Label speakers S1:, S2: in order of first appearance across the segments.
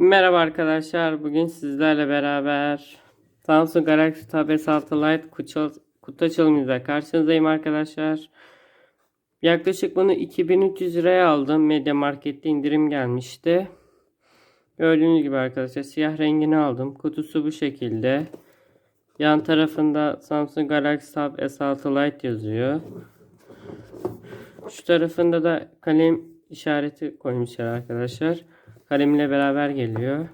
S1: Merhaba arkadaşlar. Bugün sizlerle beraber Samsung Galaxy Tab S6 Lite kutu, kutu açılımıyla karşınızdayım arkadaşlar. Yaklaşık bunu 2300 liraya aldım. Media Market'te indirim gelmişti. Gördüğünüz gibi arkadaşlar siyah rengini aldım. Kutusu bu şekilde. Yan tarafında Samsung Galaxy Tab S6 Lite yazıyor. Şu tarafında da kalem işareti koymuşlar arkadaşlar. Kalemle beraber geliyor.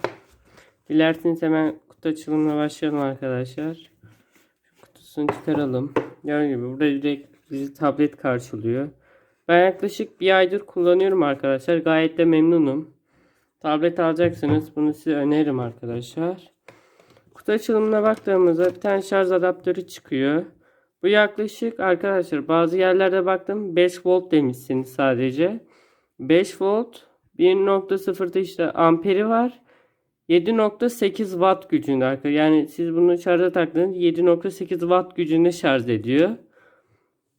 S1: Dilerseniz hemen kutu açılımına başlayalım arkadaşlar. Şu kutusunu çıkaralım. Gördüğünüz gibi burada direkt bizi tablet karşılıyor. Ben yaklaşık bir aydır kullanıyorum arkadaşlar. Gayet de memnunum. Tablet alacaksınız. Bunu size öneririm arkadaşlar. Kutu açılımına baktığımızda bir tane şarj adaptörü çıkıyor. Bu yaklaşık arkadaşlar bazı yerlerde baktım 5 volt demişsiniz sadece. 5 volt 1.0'da işte amperi var. 7.8 watt gücünde arkadaşlar. Yani siz bunu şarja taktığınız 7.8 watt gücünde şarj ediyor.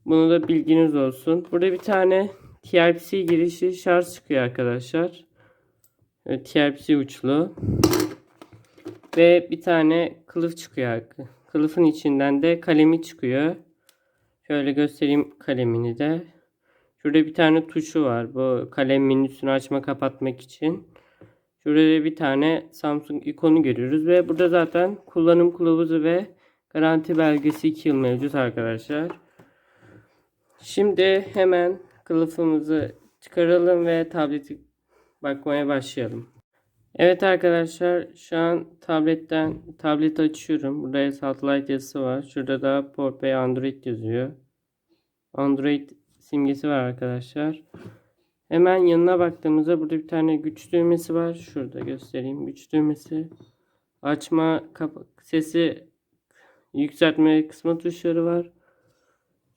S1: Bunu da bilginiz olsun. Burada bir tane Type-C girişi şarj çıkıyor arkadaşlar. Evet, Type-C uçlu. Ve bir tane kılıf çıkıyor. Kılıfın içinden de kalemi çıkıyor. Şöyle göstereyim kalemini de. Şurada bir tane tuşu var. Bu kalem menüsünü açma kapatmak için. Şurada bir tane Samsung ikonu görüyoruz. Ve burada zaten kullanım kılavuzu ve garanti belgesi 2 yıl mevcut arkadaşlar. Şimdi hemen kılıfımızı çıkaralım ve tableti bakmaya başlayalım. Evet arkadaşlar şu an tabletten tablet açıyorum. Burada satellite yazısı var. Şurada da Port Pay Android yazıyor. Android simgesi var arkadaşlar. Hemen yanına baktığımızda burada bir tane güç düğmesi var. Şurada göstereyim güç düğmesi. Açma sesi yükseltme kısmı tuşları var.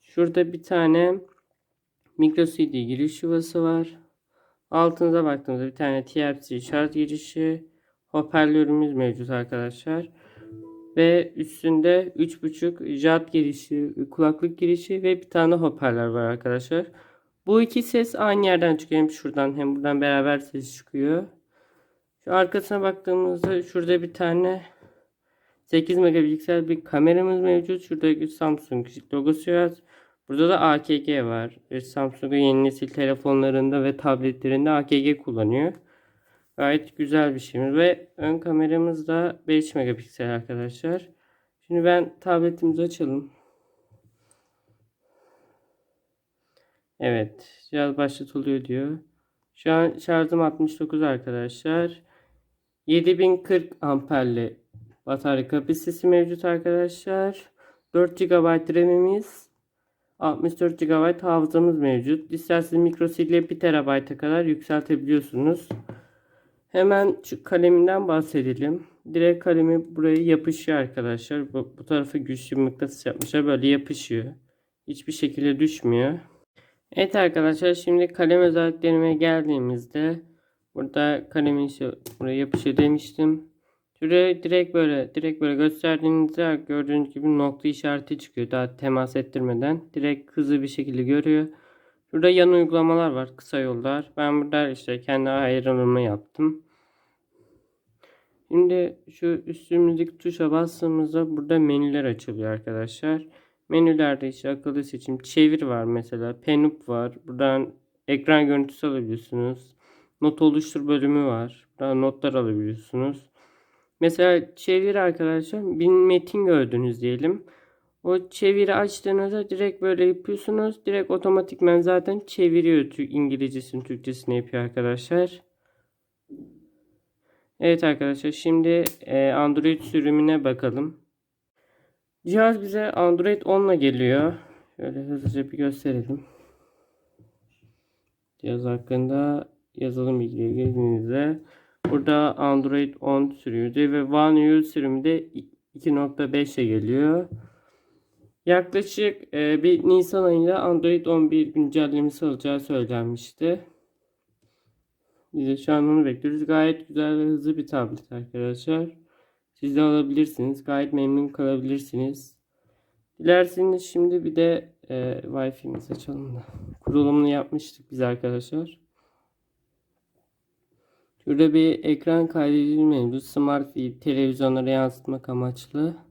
S1: Şurada bir tane micro CD giriş yuvası var. Altınıza baktığımızda bir tane Type-C şarj girişi, hoparlörümüz mevcut arkadaşlar. Ve üstünde 3.5 jack girişi, kulaklık girişi ve bir tane hoparlör var arkadaşlar. Bu iki ses aynı yerden çıkıyor. Hem şuradan hem buradan beraber ses çıkıyor. Şu arkasına baktığımızda şurada bir tane 8 megapiksel bir kameramız mevcut. Şurada Samsung logosu var. Burada da AKG var. Samsung'un yeni nesil telefonlarında ve tabletlerinde AKG kullanıyor. Gayet güzel bir şeyimiz ve ön kameramız da 5 megapiksel arkadaşlar. Şimdi ben tabletimizi açalım. Evet, cihaz başlatılıyor diyor. Şu an şarjım 69 arkadaşlar. 7040 amperli batarya kapasitesi mevcut arkadaşlar. 4 GB RAM'imiz 64 GB hafızamız mevcut. İsterseniz micro CD 1 TB'a kadar yükseltebiliyorsunuz. Hemen şu kaleminden bahsedelim. Direkt kalemi buraya yapışıyor arkadaşlar. Bu, bu tarafı güçlü mıknatıs yapmışlar. Böyle yapışıyor. Hiçbir şekilde düşmüyor. Evet arkadaşlar şimdi kalem özelliklerine geldiğimizde burada kalemin işte buraya yapışıyor demiştim. Şuraya direkt böyle direkt böyle gösterdiğinizde gördüğünüz gibi nokta işareti çıkıyor. Daha temas ettirmeden direkt hızlı bir şekilde görüyor. Burada yan uygulamalar var. Kısa yollar. Ben burada işte kendi ayarımı yaptım. Şimdi şu üstümüzdeki tuşa bastığımızda burada menüler açılıyor arkadaşlar. Menülerde işte akıllı seçim, çevir var mesela. Penup var. Buradan ekran görüntüsü alabiliyorsunuz. Not oluştur bölümü var. Buradan notlar alabiliyorsunuz. Mesela çevir arkadaşlar. Bir metin gördünüz diyelim. O çeviri açtığınızda direkt böyle yapıyorsunuz. Direkt otomatikmen zaten çeviriyor. İngilizcesini Türkçesini yapıyor arkadaşlar. Evet arkadaşlar şimdi e, Android sürümüne bakalım. Cihaz bize Android 10 ile geliyor. Şöyle hızlıca bir gösterelim. Cihaz hakkında yazılım bilgileri girdiğinizde burada Android 10 sürümü ve One UI sürümü de 2.5 ile geliyor. Yaklaşık e, bir Nisan ayında Android 11 güncellemesi alacağı söylenmişti. Biz de şu an onu bekliyoruz. Gayet güzel ve hızlı bir tablet arkadaşlar. Siz de alabilirsiniz. Gayet memnun kalabilirsiniz. Dilerseniz şimdi bir de e, Wi-Fi'mizi açalım da. Kurulumunu yapmıştık biz arkadaşlar. Şurada bir ekran kaydedici mevcut. Smart Feed televizyonlara yansıtmak amaçlı.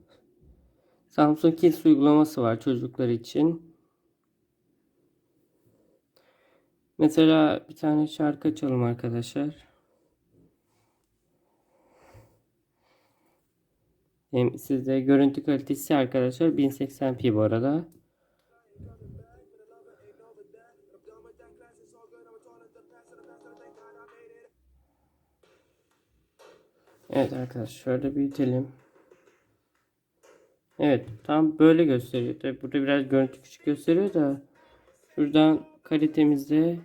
S1: Samsung Kids uygulaması var çocuklar için. Mesela bir tane şarkı açalım arkadaşlar. Hem sizde görüntü kalitesi arkadaşlar 1080p bu arada. Evet arkadaşlar şöyle büyütelim. Evet tam böyle gösteriyor. Tabi burada biraz görüntü küçük gösteriyor da şuradan kalitemizde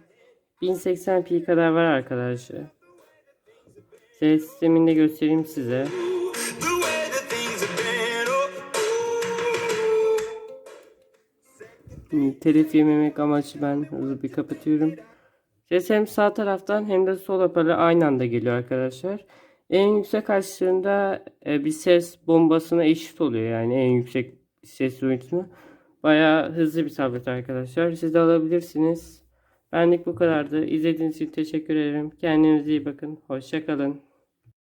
S1: 1080p kadar var arkadaşlar. Ses sistemini de göstereyim size.
S2: Oh,
S1: Telif yememek amaçlı ben hızlı bir kapatıyorum. Ses hem sağ taraftan hem de sol hoparlör aynı anda geliyor arkadaşlar. En yüksek açtığında e, bir ses bombasına eşit oluyor yani en yüksek ses boyutunu. Bayağı hızlı bir tablet arkadaşlar. Siz de alabilirsiniz. Benlik bu kadardı. İzlediğiniz için teşekkür ederim. Kendinize iyi bakın. Hoşça kalın.